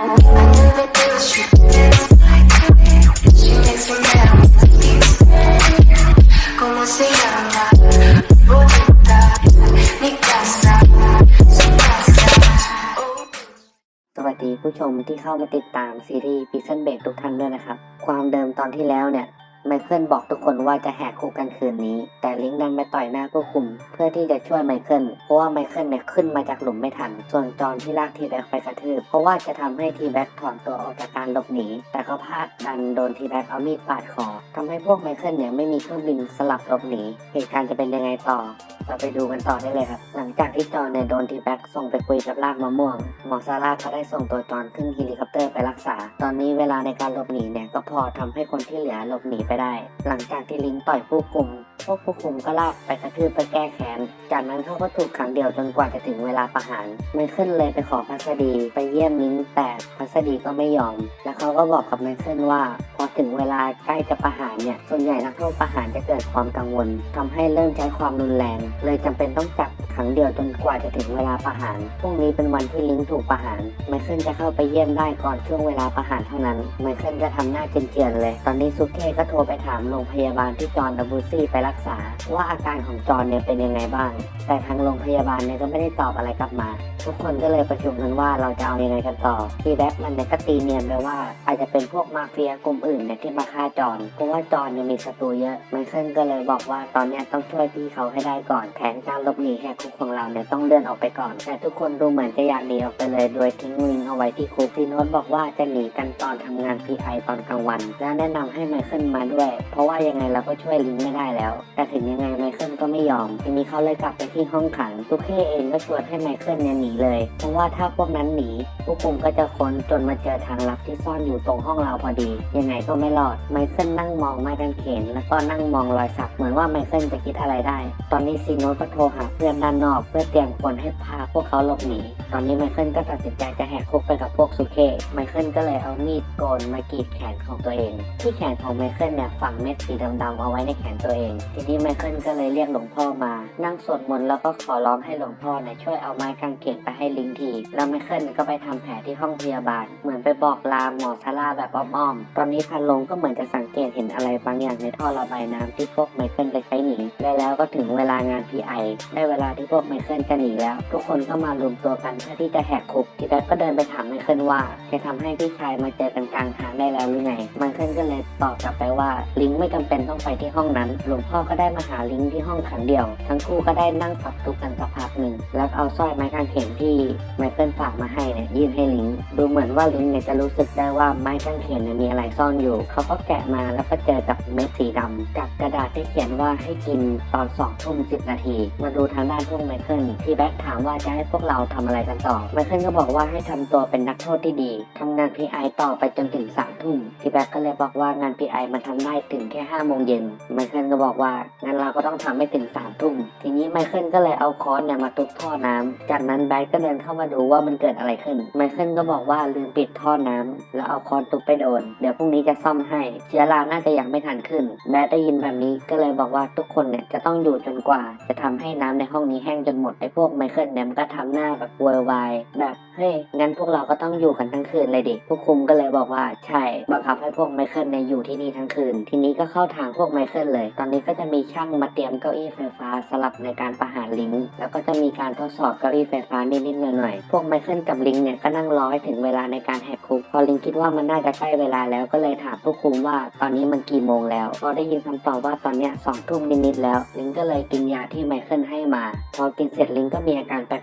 วัสดีผู้ชมที่เข้ามาติดตามซีรีส์ Prison Break ทุกท่านด้วยนะครับ ความเดิมตอนที่แล้วเนี่ย ไมเคิลบอกทุกคนว่าจะแหกคุกกันคืนนี้ แต่ลิงดันไปต่อยหน้าผู้คุม เพื่อที่จะช่วยไมเคิลเพราะว่าไมเคิลเนี่ยขึ้นมาจากหลุมไม่ทัน ส่วนจอนที่ลากทีแบ็กไปกระทืบเพราะว่าจะทำให้ทีแบ็กถอนตัวออกจากการหลบหนี แต่ก็พลาดดันโดนทีแบ็กเอามีดปาดคอทำให้พวกไมเคิลเนี่ยไม่มีเครื่องบินสลับหลบหนีเหตุการณ์จะเป็นยังไงต่อเราไปดูกันต่อได้เลยครับ หลังจากที่จอนเนี่ยโดนทีแบ็กส่งไปคุยกับลากมะม่วงหมอซาร่าก็ได้ส่งตัวจอนขึ้นเฮลิคอปเตอร์ไปรักษา ตอนนี้เวลาในการหลบหนีเนี่ยก็พอทำให้คนที่เหลือหลบหนีไปได้ หลังจากที่ลิงต่อยผู้คุม พวกผู้คุมก็ลากไปกระทืบไปแก้แค้น จากนั้นเขาก็ถูกขังเดี่ยวจนกว่าจะถึงเวลาประหารไมเคิลเลยไปขอพัสดี ไปเยี่ยมลิงแต่พัสดีก็ไม่ยอม แล้วเขาก็บอกกับไมเคิลว่าพอถึงเวลาใกล้จะประหารเนี่ย ส่วนใหญ่นักโทษประหารจะเกิดความกังวลทำให้เริ่มใช้ความรุนแรง เลยจำเป็นต้องจับ ขังเดียวจนกว่าจะถึงเวลาประหาร พรุ่งนี้เป็นวันที่ลิงถูกประหาร ไมเคิลจะเข้าไปเยี่ยมได้ก่อนช่วงเวลาประหารเท่านั้น ไมเคิลจะทำหน้าเจียนๆเลย ตอนนี้ซุเก้ก็โทรไปถามโรงพยาบาลที่จอห์นดับบูซี่ไปรักษา ว่าอาการของจอห์นเนี่ยเป็นยังไงบ้าง แต่ทางโรงพยาบาลเนี่ยก็ไม่ได้ตอบอะไรกลับมา ทุกคนก็เลยประชุมกันว่าเราจะเอายังไงกันต่อ ที่แบ็กมันเนี่ยก็ตีเนียนไปว่า อาจจะเป็นพวกมาเฟียกลุ่มอื่นเนี่ยที่มาฆ่าจอห์นเพราะว่าจอห์นเนี่ยมีศัตรูเยอะ ไมเคิลก็เลยบอกว่าตอนนี้ต้องช่วยพี่เขาให้ได้ก่อน แผนการหลบหนีแหกคุกของเราเนี่ยต้องเลื่อนออกไปก่อน แต่ทุกคนดูเหมือนจะอยากหนีออกไปเลย โดยทิ้งลิงเอาไว้ที่คุกที่โน้ตบอกว่าจะหนีกันตอนทำงาน PI ตอนกลางวัน แล้วแนะนำให้ไมเคิลมาด้วย เพราะว่ายังไงเราก็ช่วยลิงไม่ได้แล้ว แต่ถึงยังไงไมเคิลก็ไม่ยอม ทีนี้เขาเลยกลับไปที่ห้องขังทุกเคเองก็ชวนให้ไมเคิลเนี่ยหนีเลย เพราะว่าถ้าพวกนั้นหนีผู้คุมก็จะค้นจนมาเจอทางลับที่ซ่อนอยู่ตรงห้องเราพอดี ยังไงก็ไม่รอดไมเคิลนั่งมองไม้กางเขนแล้วก็นั่งมองรอยสักเหมือนว่าไมเคิลจะคิดอะไรได้ ตอนนี้ซีโนตก็โทรหาเพื่อนด้านนอกเพื่อเตรียมคนให้พาพวกเขาหลบหนี ตอนนี้ไมเคิลก็ตัดสินใจจะแหกคุกไปกับพวกซูเคไมเคิลก็เลยเอามีดโกนมากรีดแขนของตัวเอง ที่แขนของไมเคิลเนี่ยฝังเม็ดสีดำๆเอาไว้ในแขนตัวเอง ทีนี้ไมเคิลก็เลยเรียกหลวงพ่อมา นั่งสวดมนต์แล้วก็ขอร้องให้หลวงพ่อเนี่ยช่วยเอาไม้กางเขนไปให้ลิงที แล้วไมเคิลก็ไปทำแผลที่ห้องพยาบาล เหมือนไปบอกลาหมอซาร่าแบบอ้อมๆ ตอนนี้พันลงก็เหมือนจะสังเกตเห็นอะไรบางอย่างในท่อระบายน้ำที่พวกไมเคิลไปใช้หนีและแล้วก็ถึงเวลางาน PI ได้เวลาที่พวกไมเคิลจะหนีแล้ว ทุกคนก็มารวมตัวกันเพื่อที่จะแหกคุกทีแรกก็เดินไปถามไมเคิลว่า จะทำให้พี่ชายมาเจอกันกลางทางได้แล้วหรือไงไมเคิลก็เลยตอบกลับไปว่าลิงไม่จำเป็นต้องไปที่ห้องนั้น หลวงพ่อก็ได้มาหาลิงที่ห้องขังเดียว ทั้งคู่ก็ได้นั่งปรับทุกกันสักพักหนึ่งแล้วเอาสร้อยไม้กางเขนที่ไมเคิลฝากมาให้เนี่ยยื่นให้ลิงดูเหมือนว่าลิงเนี่ยจะรู้สึกได้ว่าไม้กางเขนเนี่ยมีอะไรซ่อนอยู่ เขาก็แกะมาแล้วก็เจอกับเม็ดสีดำกับกระดาษที่เขียนว่าให้กินตอนสองทุ่มสิบนาที มาดูทางด้านพวกไมเคิลที่แบ็คถามว่าจะให้พวกเราทำอะไรกันต่อไมเคิลก็บอกว่าให้ทำตัวเป็นนักโทษที่ดีทำงาน PI ต่อไปจนถึงสามทุ่มที่แบ็คก็เลยบอกว่างาน PI มันทำได้ถึงแค่ห้าโมงเย็นไมเคิลก็บอกว่างั้นเราก็ต้องทำให้ถึงสามทุ่มทีนี้ไมเคิลก็เลยเอาค้อนเนี่ยมาทุบท่อน้ำจากนั้นแบ็คก็เดินเข้ามาดูว่ามันเกิดอะไรขึ้นไมเคิลก็บอกว่าลืมปิดท่อน้ำแล้วเอาค้อนทุบไปโดน เดี๋ยวพรุ่งนี้จะซ่อมให้เชื้อราน่าจะยังไม่ทันขึ้นแบ็คได้ยินแบบนี้ก็เลยบอกว่าทุกคนเนี่ยจะต้องอยู่จนกว่าจะทำให้น้ำในห้องนี้แห้งจนหมดไอ้พวกไมเคิลเนี่ยมันก็ทำหน้าแบบโวยวายแบบ เฮ้ยงั้นพวกเราก็ต้องอยู่กันทั้งคืนเลยดิผู้คุมก็เลยบอกว่าใช่บังคับให้พวกไมเคิลเนี่ยอยู่ที่นี่ทั้งคืน ทีนี้ก็เข้าทางพวกไมเคิลเลย ตอนนี้ก็จะมีช่างมาเตรียมเก้าอี้ไฟฟ้าสลับในการประหารลิงแล้วก็จะมีการทดสอบเก้าอี้ไฟฟ้านิดๆหน่อยๆพวกไมเคิลกับลิงเนี่ยก็นั่งรอให้ถึงเวลาในการแหกคุกพอลิงคิดว่ามันน่าจะใกล้เวลาแล้วก็เลยถามผู้คุมว่าตอนนี้มันกี่โมงแล้วพอได้ยินคำตอบว่าตอนเนี้ยสองทุ่มนิดๆแล้ว ลิงก็เลยกินยาที่ไมเคิลให้มา พอกินเสร็จลิงก็มีอาการแปลก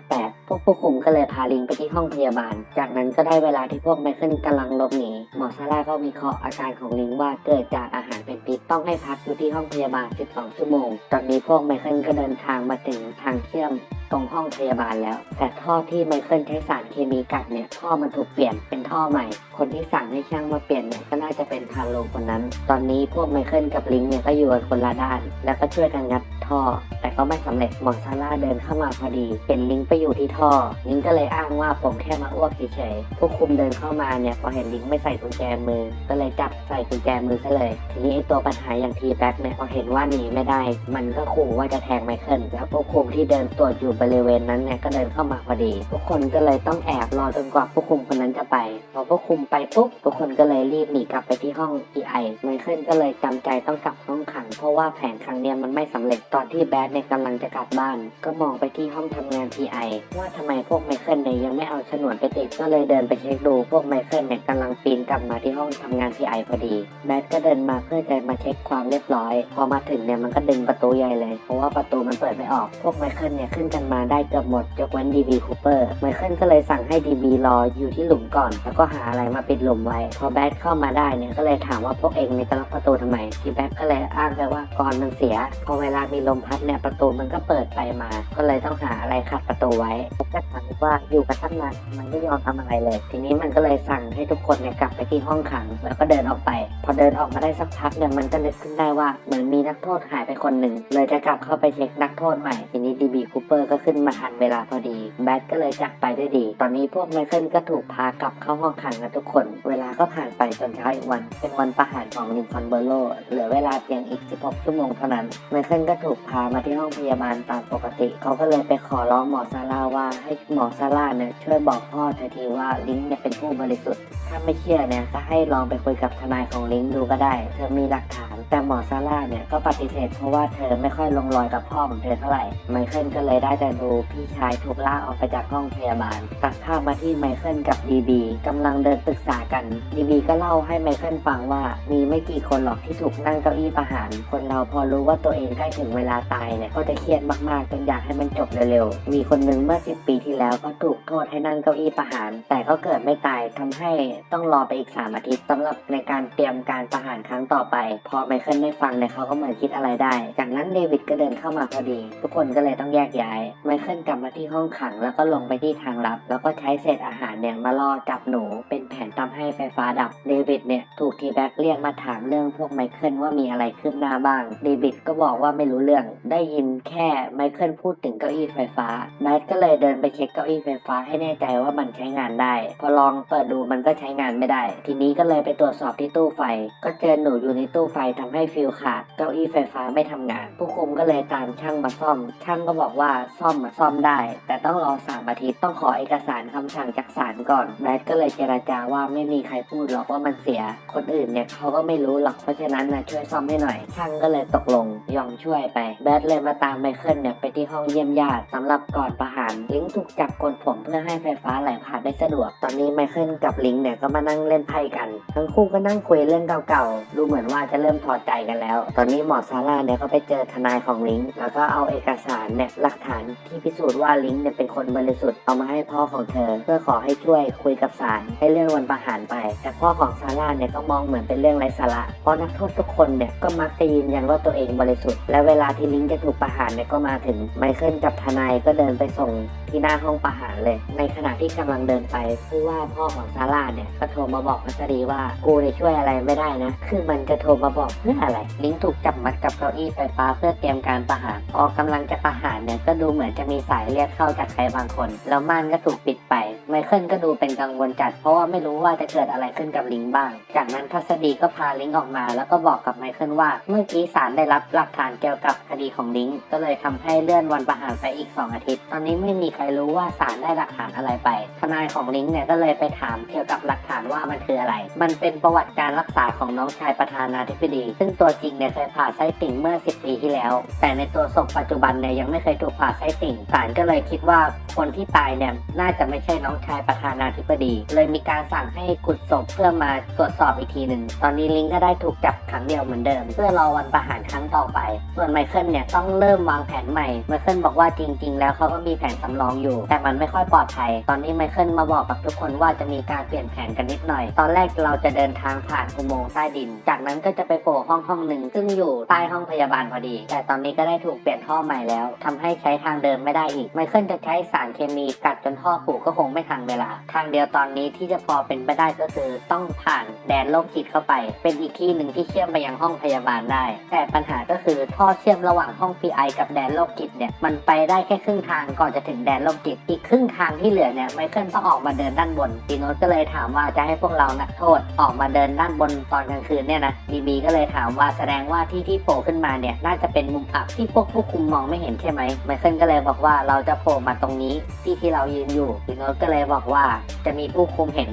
พวกผู้คุมก็เลยพาลิงไปที่ห้องพยาบาล จากนั้นก็ได้เวลาที่พวกไมเคิลกำลังหลบหนีหมอซาร่าก็วิเคราะห์อาการของลิงว่าเกิดจากอาหารเป็นพิษต้องให้พักอยู่ที่ห้องพยาบาล 12 ชั่วโมง ตอนนี้พวกไมเคิลก็เดินทางมาถึงทางเชื่อม ตรงห้องพยาบาลแล้ว แต่ท่อที่ไมเคิลใช้สารเคมีกัดเนี่ย ท่อมันถูกเปลี่ยนเป็นท่อใหม่ คนที่สั่งให้ช่างมาเปลี่ยนเนี่ยก็น่าจะเป็นพาโลคนนั้น ตอนนี้พวกไมเคิลกับลิงเนี่ยก็อยู่กันคนละด้าน แล้วก็ช่วยกันงัดท่อ แต่ก็ไม่สำเร็จหมอซาร่าเดินเข้ามาพอดี เห็นลิงไปอยู่ที่ท่อ ลิงก็เลยอ้างว่าผมแค่มาอ้วกเฉยๆผู้คุมเดินเข้ามาเนี่ยพอเห็นลิงไม่ใส่กุญแจมือ ก็เลยจับใส่กุญแจมือซะเลย ทีนี้ไอ้ตัวปัญหาอย่างทีแบ็กเนี่ยพอเห็นว่าหนีไม่ได้ มันก็ขู่ว่าจะแทงไมเคิลแล้วผู้คุมที่เดินตรวจอยู่บริเวณนั้นเนี่ยก็เดินเข้ามาพอดี ทุกคนก็เลยต้องแอบรอจนกว่าผู้คุมคนนั้นจะไป พอผู้คุมไปปุ๊บทุกคนก็เลยรีบหนีกลับไปที่ห้อง PI ไมเคิลก็เลยจำใจต้องกลับห้องขัง เพราะว่าแผนครั้งเนี้ยมันไม่สำเร็จตอนที่แบดเนี่ยกำลังจะกลับบ้าน ก็มองไปที่ห้องทำงาน PI ว่าทำไมพวกไมเคิลเนี่ยยังไม่เอาฉนวนไปติดก็เลยเดินไปเช็คดู พวกไมเคิลเนี่ยกำลังปีนกลับมาที่ห้องทำงาน PI พอดีแบดก็เดินมาเพื่อจะมาเช็คความเรียบร้อย พอมาถึงเนี่ยมันก็ดึงประตูใหญ่เลย เพราะว่าประตูมันเปิดไม่ออก พวกไมเคิลเนี่ยขึ้นกันมาได้เกือบหมดยกเว้น DB Cooper ไมเคิลก็เลยสั่งให้ DB รออยู่ที่หลุมก่อน แล้วก็หาอะไรมาปิดหลุมไว้ พอแบดเข้ามาได้เนี่ยก็เลยถามว่าพวกเองเนี่ยจะล็อกประตูทำไมที่แบดก็เลยอ้างไปว่ากรอนมันเสีย พอเวลามีลมพัดเนี่ยประตูมันก็เปิดไปมา ก็เลยต้องหาอะไรขัดประตูไว้ก็ถามว่าอยู่กับท่านมามันไม่ยอมทำอะไรเลย ทีนี้มันก็เลยสั่งให้ทุกคนเนี่ยกลับไปที่ห้องขัง แล้วก็เดินออกไป พอเดินออกมาได้สักพักเนี่ยมันก็นึกขึ้นได้ว่าเหมือนมีนักโทษหายไปคนหนึ่งเลยจะกลับเข้าไปเช็คนักโทษใหม่ทีนี้ดีบีคูเปอร์ก็ขึ้นมาทันเวลาพอดี แบทก็เลยจากไปด้วยดี ตอนนี้พวกไมเคิลก็ถูกพากลับเข้าห้องขังกันทุกคน เวลาก็ผ่านไปจนเช้าอีกวัน เป็นวันประหารของลินคอล์นเบอร์โล เหลือเวลาเพียงอีก 16 ชั่วโมงเท่านั้น ไมเคิลก็ถูกพามาที่ห้องพยาบาลตามปกติ เขาก็เลยไปขอร้องหมอซาร่าว่าให้หมอซาร่าเนี่ยช่วยบอกพ่อเธอทีว่าลิงเนี่ยเป็นผู้บริสุทธิ์ ถ้าไม่เชื่อเนี่ยก็ให้ลองไปคุยกับทนายของลิงดูก็ได้ เธอมีหลักฐาน แต่หมอซาร่าเนี่ยก็ปฏิเสธเพราะว่าเธอไม่ค่อยลงรอยกับพ่อของเธอเท่าไหร่ ไมเคิลก็เลยได้แต่ดูพี่ชายถูกลากออกไปจากห้องพยาบาล ตัดภาพมาที่ไมเคิลกับดีบีกำลังเดินปรึกษากันดีบีก็เล่าให้ไมเคิลฟังว่ามีไม่กี่คนหรอกที่ถูกนั่งเก้าอี้ประหาร คนเราพอรู้ว่าตัวเองใกล้ถึงเวลาตายเนี่ยก็จะเครียดมากๆจนอยากให้มันจบเร็วๆ มีคนหนึ่งเมื่อ 10 ปีที่แล้วก็ถูกโทษให้นั่งเก้าอี้ประหาร แต่ก็เกิดไม่ตายทำให้ต้องรอไปอีก3อาทิตย์สำหรับในการเตรียมการประหารครั้งต่อไปพอไมเคิลได้ฟังเนี่ยเขาก็เหมือนคิดอะไรได้ จากนั้นเดวิดก็เดินเข้ามาพอดี ทุกคนก็เลยต้องแยกย้าย ไมเคิลกลับมาที่ห้องขังแล้วก็ลงไปที่ทางลับ แล้วก็ใช้เศษอาหารเนี่ยมาล่อจับหนูเป็น ทำให้ไฟฟ้าดับเดวิดเนี่ยถูกทีแบ็กเรียกมาถามเรื่องพวกไมเคิลว่ามีอะไรคืบหน้าบ้างเดวิดก็บอกว่าไม่รู้เรื่อง ได้ยินแค่ไมเคิลพูดถึงเก้าอี้ไฟฟ้าแบทก็เลยเดินไปเช็คเก้าอี้ไฟฟ้าให้แน่ใจว่ามันใช้งานได้ พอลองเปิดดูมันก็ใช้งานไม่ได้ ทีนี้ก็เลยไปตรวจสอบที่ตู้ไฟ ก็เจอหนูอยู่ในตู้ไฟทำให้ฟิวขาดเก้าอี้ไฟฟ้าไม่ทำงาน ผู้คุมก็เลยตามช่างมาซ่อม ช่างก็บอกว่าซ่อมมาซ่อมได้ แต่ต้องรอสามอาทิตย์ต้องขอเอกสารคำสั่งจากศาลก่อนแบทก็เลยเจราจาว่าไม่มีใครพูดหรอกว่ามันเสีย คนอื่นเนี่ยเขาก็ไม่รู้หรอก เพราะฉะนั้นนะช่วยซ่อมให้หน่อย ช่างก็เลยตกลงยอมช่วยไป แบทเลยมาตามไมเคิลเนี่ยไปที่ห้องเยี่ยมญาติสำหรับก่อนประหาร ลิงถูกจับกดผมเพื่อให้ไฟฟ้าไหลผ่านได้สะดวก ตอนนี้ไมเคิลกับลิงเนี่ยก็มานั่งเล่นไพ่กัน ทั้งคู่ก็นั่งคุยเรื่องเก่าๆ ดูเหมือนว่าจะเริ่มถอดใจกันแล้ว ตอนนี้หมอซาร่าเนี่ยก็ไปเจอทนายของลิงแล้วก็เอาเอกสารเนี่ยหลักฐานที่พิสูจน์ว่าลิงเนี่ยเป็นคนบริสุทธิ์เอามาให้พ่อของเธอ เพื่อขอให้ช่วยคุยกับศาลให้เลื่อนวันประหารไป แต่พ่อของซาร่าเนี่ยก็มองเหมือนเป็นเรื่องไร้สาระเพราะนักโทษทุกคนเนี่ยก็มักจะยืนยันว่าตัวเองบริสุทธิ์ และเวลาที่ลิงจะถูกประหารเนี่ยก็มาถึงไมเคิลกับทนายก็เดินไปส่งที่หน้าห้องประหารเลย ในขณะที่กำลังเดินไปผู้ว่าพ่อของซาร่าเนี่ยก็โทรมาบอกพัสดีว่ากูเนี่ยช่วยอะไรไม่ได้นะ คือมันจะโทรมาบอกเพื่ออะไร ลิงถูกจับมัดกับเก้าอี้ไฟฟ้าเพื่อเตรียมการประหารพอกำลังจะประหารเนี่ยก็ดูเหมือนจะมีสายเรียกเข้าจากใครบางคน แล้วม่านก็ถูกปิดไป ไมเคิลก็ดูเป็นกังวลจัดเพราะว่าไม่รู้ว่าจะเกิดอะไรขึ้นกับลิงบ้าง จากนั้นพัสดีก็พาลิงออกมา แล้วก็บอกกับไมเคิลว่า เมื่อกี้ศาลได้รับหลักฐานเกี่ยวกับคดีของลิงก็เลยทำให้เลื่อนวันประหารไปอีก 2 อาทิตย์ ตอนนี้ไม่มีใครรู้ว่าศาลได้หลักฐานอะไรไป ทนายของลิงเนี่ยก็เลยไปถามเกี่ยวกับหลักฐานว่ามันคืออะไร มันเป็นประวัติการรักษาของน้องชายประธานาธิบดี ซึ่งตัวจริงเนี่ยเคยผ่าไส้ติ่งเมื่อ 10 ปีที่แล้ว แต่ในตัวศพปัจจุบันเนี่ยยังไม่เคยถูกผ่าไส้ติ่งศาลก็เลยคิดว่าคนที่ตายเนี่ยน่าจะไม่ใช่น้องชายประธานาธิบดี เลยมีการสั่งให้ขุดศพเพื่อมาตรวจสอบอีกทีหนึ่ง ตอนนี้ลิงก็ได้ถูกจับขังเดียวเหมือนเดิม เพื่อรอวันประหารครั้งต่อไป ส่วนไมเคิลเนี่ยต้องเริ่มวางแผนใหม่ ไมเคิลบอกว่าจริง ๆ แล้วเขาก็มีแผนสำรองอยู่ แต่มันไม่ค่อยปลอดภัย ตอนนี้ไมเคิลมาบอกกับทุกคนว่าจะมีการเปลี่ยนแผนกันนิดหน่อย ตอนแรกเราจะเดินทางผ่านอุโมงค์ใต้ดิน จากนั้นก็จะไปโผล่ห้องห้องหนึ่งซึ่งอยู่ใต้ห้องพยาบาลพอดี แต่ตอนนี้ก็ได้ถูกเปลี่ยนท่อใหม่แล้วทำให้ใช้ทางเดิมไม่ได้อีก ไมเคิลจะใช้สารเคมีกัดจนท่อผุก็คงไม่ทันเวลา ทางเดียวตอนนี้ที่จะพอเป็นไปได้ก็คือต้องผ่านแดนโลกจิตเข้าไป เป็นอีกที่หนึ่งที่เชื่อมไปยังห้องพยาบาลได้ แต่ปัญหาก็คือท่อเชื่อมระหว่างห้อง PI กับแดนโลกจิตเนี่ยมันไปได้แค่ครึ่งทางก่อนจะถึงแดนโลกจิต อีกครึ่งทางที่เหลือเนี่ยไมเคิลต้องออกมาเดินด้านบนตีโนตก็เลยถามว่าจะให้พวกเรานักโทษออกมาเดินด้านบนตอนกลางคืนเนี่ยนะดีบีก็เลยถามว่าแสดงว่าที่ที่โผล่ขึ้นมาเนี่ยน่าจะเป็นมุมอับที่พวกผู้คุมมองไม่เห็นใช่ไหมไมเคิลก็เลยบอกว่าเราจะโผล่มาตรงนี้ที่ที่เรายืนอยู่ซีโนตก็เลยบอกว่าจะมีผู้คุมเห็น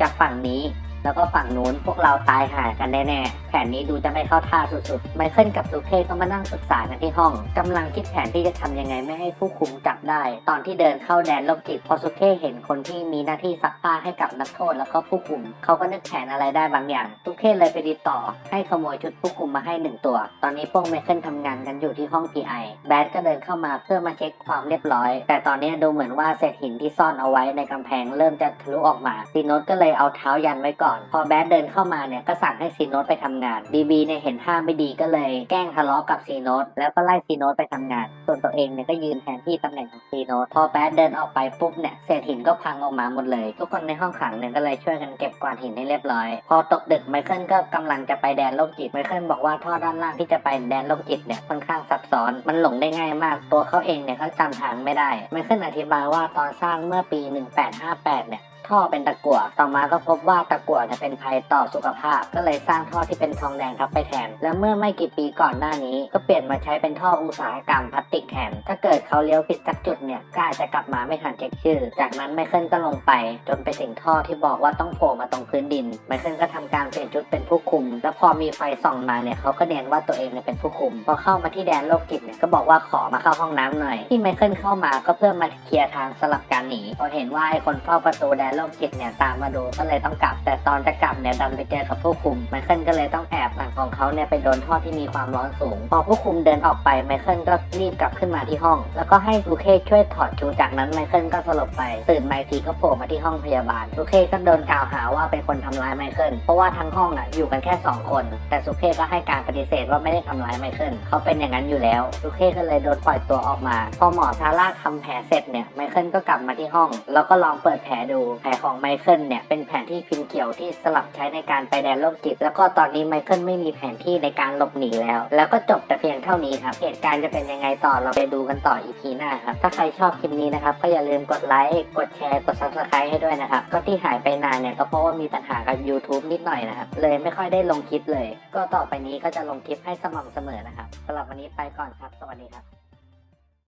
จากฝั่งนี้ แล้วก็ฝั่งนู้นพวกเราตายหากันแน่ๆ แผนนี้ดูจะไม่เข้าท่าสุดๆ ไมเคิลกับสุเคก็มานั่งศึกษากันที่ห้องกำลังคิดแผนที่จะทำยังไงไม่ให้ผู้คุมจับได้ ตอนที่เดินเข้าแดนโรคจิตพอสุเคเห็นคนที่มีหน้าที่ซักผ้าให้กับนักโทษแล้วก็ผู้คุม เขาก็นึกแผนอะไรได้บางอย่างสุเคเลยไปติดต่อ ให้ขโมยชุดผู้คุมมาให้หนึ่งตัว ตอนนี้พวกไมเคิลทำงานกันอยู่ที่ห้อง PI แบดก็เดินเข้ามาเพื่อมาเช็คความเรียบร้อย แต่ตอนนี้ดูเหมือนว่าเศษหินที่ซ่อนเอาไว้ในกำแพงเริ่มจะทะลุออกมาซีโนตก็เลยเอาเท้ายันไว้ก่อนพอแบดเดินเข้ามาเนี่ยก็สั่งให้ซีโนตไปทำงานบีบีเนี่ยเห็นท่าไม่ดีก็เลย แกล้งทะเลาะกับซีโนตแล้วก็ไล่ซีโนตไปทำงาน ส่วนตัวเองเนี่ยก็ยืนแทนที่ตำแหน่งของซีโนตพอแบดเดินออกไปปุ๊บเนี่ยเศษหินก็พังออกมาหมดเลย ทุกคนในห้องขังเนี่ยก็เลยช่วยกันเก็บกวาดหินให้เรียบร้อย พอตกดึกไมเคิลก็กำลังจะไปแดนโลกจิตไมเคิลบอกว่าท่อด้านล่างที่จะไปแดนโลกจิตเนี่ยค่อนข้างซับซ้อนมันหลงได้ง่ายมาก ตัวเขาเองเนี่ยเขาจำทางไม่ได้ไมเคิลอธิบายว่าตอนสร้างเมื่อปี 1858 เนี่ย ท่อเป็นตะกั่วต่อมาก็พบว่าตะกั่วเนี่ยเป็นภัยต่อสุขภาพ ก็เลยสร้างท่อที่เป็นทองแดงทับไปแทน แล้วเมื่อไม่กี่ปีก่อนหน้านี้ ก็เปลี่ยนมาใช้เป็นท่ออุตสาหกรรมพลาสติกแทนถ้าเกิดเขาเลี้ยวผิดสักจุดเนี่ยก็อาจจะกลับมาไม่ทันเช็คชื่อ จากนั้นไมเคิลก็ลงไป จนไปถึงท่อที่บอกว่าต้องโผล่มาตรงพื้นดินไมเคิลก็ทำการเปลี่ยนชุดเป็นผู้คุม แล้วพอมีไฟส่องมาเนี่ยเขาก็เนียนว่าตัวเองเนี่ยเป็นผู้คุม พอเข้ามาที่แดนโลกจิตเนี่ยก็บอกว่าขอมาเข้าห้องน้ำหน่อย ที่ไมเคิลเข้ามาก็เพื่อมาเคลียร์ทางสลับการหนีพอเห็นว่าไอ้คนเฝ้าประตูแดนโลกจิตเนี่ยตามมาดูก็เลยต้องกลับ แต่ตอนจะกลับเนี่ยดันไปเจอกับผู้คุมไมเคิลก็เลยต้องแอบหลังของเขาเนี่ยไปโดนท่อที่มีความร้อนสูง พอผู้คุมเดินออกไปไมเคิลก็รีบกลับขึ้นมาที่ห้อง แล้วก็ให้ลูเคช่วยถอดชูจากนั้นไมเคิลก็สลบไป ตื่นมาทีก็โผล่มาที่ห้องพยาบาลลูเคก็โดนกล่าวหาว่าเป็นคนทำร้ายไมเคิลเพราะว่าทั้งห้องอะอยู่กันแค่สองคน แต่สุเคก็ให้การปฏิเสธว่าไม่ได้ทำร้ายไมเคิลเขาเป็นอย่างนั้นอยู่แล้วลูเคก็เลยโดนปล่อยตัวออกมา พอหมอซาร่าทำแผลเสร็จเนี่ยไมเคิลก็กลับมาที่ห้อง แล้วก็ลองเปิดแผลดูผลของไมเคิลเนี่ยเป็นแผนที่พิมเกี่ยวที่สลับใช้ในการไปแดนโลกจิต แล้วก็ตอนนี้ไมเคิลไม่มีแผนที่ในการหลบหนีแล้ว แล้วก็จบแต่เพียงเท่านี้ครับเหตุการณ์จะเป็นยังไงต่อเราไปดูกันต่ออีพีหน้าครับถ้าใครชอบคลิปนี้นะครับก็อย่าลืมกดไลค์กดแชร์กด subscribe ให้ด้วยนะครับก็ที่หายไปนานเนี่ยก็เพราะว่ามีปัญหากับ YouTube นิดหน่อยนะครับเลยไม่ค่อยได้ลงคลิปเลย ก็ต่อไปนี้ก็จะลงคลิปให้สม่ำเสมอนะครับสำหรับวันนี้ไปก่อนครับ สวัสดีครับ